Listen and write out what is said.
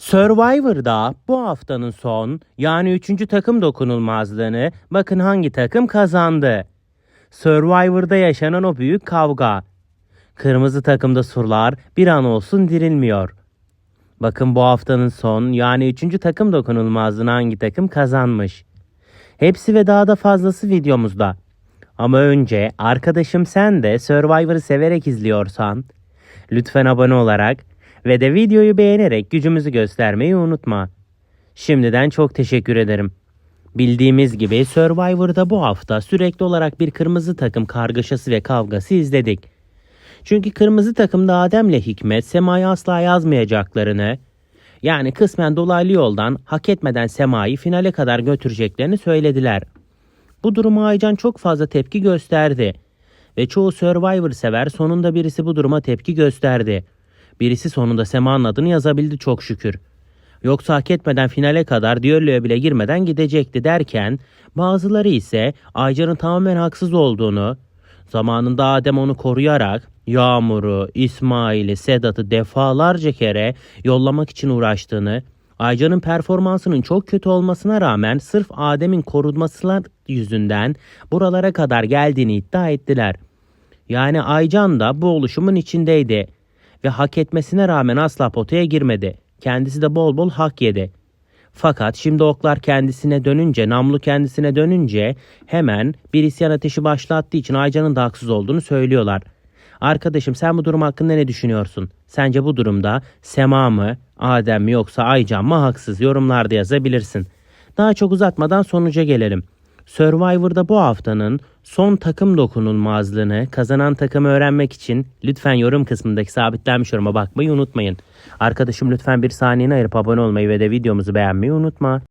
Survivor'da bu haftanın son yani 3. takım dokunulmazlığını bakın hangi takım kazandı. Survivor'da yaşanan o büyük kavga. Kırmızı takımda surlar bir an olsun dirilmiyor. Bakın bu haftanın son yani 3. takım dokunulmazlığını hangi takım kazanmış. Hepsi ve daha da fazlası videomuzda. Ama önce arkadaşım sen de Survivor'ı severek izliyorsan lütfen abone olarak ve de videoyu beğenerek gücümüzü göstermeyi unutma. Şimdiden çok teşekkür ederim. Bildiğimiz gibi Survivor'da bu hafta sürekli olarak bir kırmızı takım kargaşası ve kavgası izledik. Çünkü kırmızı takımda Adem'le Hikmet Sema'yı asla yazmayacaklarını, yani kısmen dolaylı yoldan hak etmeden Sema'yı finale kadar götüreceklerini söylediler. Bu duruma Aycan çok fazla tepki gösterdi. Ve çoğu Survivor sever sonunda birisi bu duruma tepki gösterdi. Birisi sonunda Sema'nın adını yazabildi çok şükür. Yoksa hak etmeden finale kadar düelloya bile girmeden gidecekti derken bazıları ise Aycan'ın tamamen haksız olduğunu, zamanında Adem onu koruyarak Yağmur'u, İsmail'i, Sedat'ı defalarca kere yollamak için uğraştığını, Aycan'ın performansının çok kötü olmasına rağmen sırf Adem'in korunmasılar yüzünden buralara kadar geldiğini iddia ettiler. Yani Aycan da bu oluşumun içindeydi ve hak etmesine rağmen asla potaya girmedi. Kendisi de bol bol hak yedi. Fakat şimdi oklar kendisine dönünce, namlu kendisine dönünce hemen bir isyan ateşi başlattığı için Aycan'ın da haksız olduğunu söylüyorlar. Arkadaşım sen bu durum hakkında ne düşünüyorsun? Sence bu durumda Sema mı, Adem mi yoksa Aycan mı haksız? Yorumlarda yazabilirsin. Daha çok uzatmadan sonuca gelelim. Survivor'da bu haftanın son takım dokunulmazlığını kazanan takımı öğrenmek için lütfen yorum kısmındaki sabitlenmiş yoruma bakmayı unutmayın. Arkadaşım lütfen bir saniyeni ayırıp abone olmayı ve de videomuzu beğenmeyi unutma.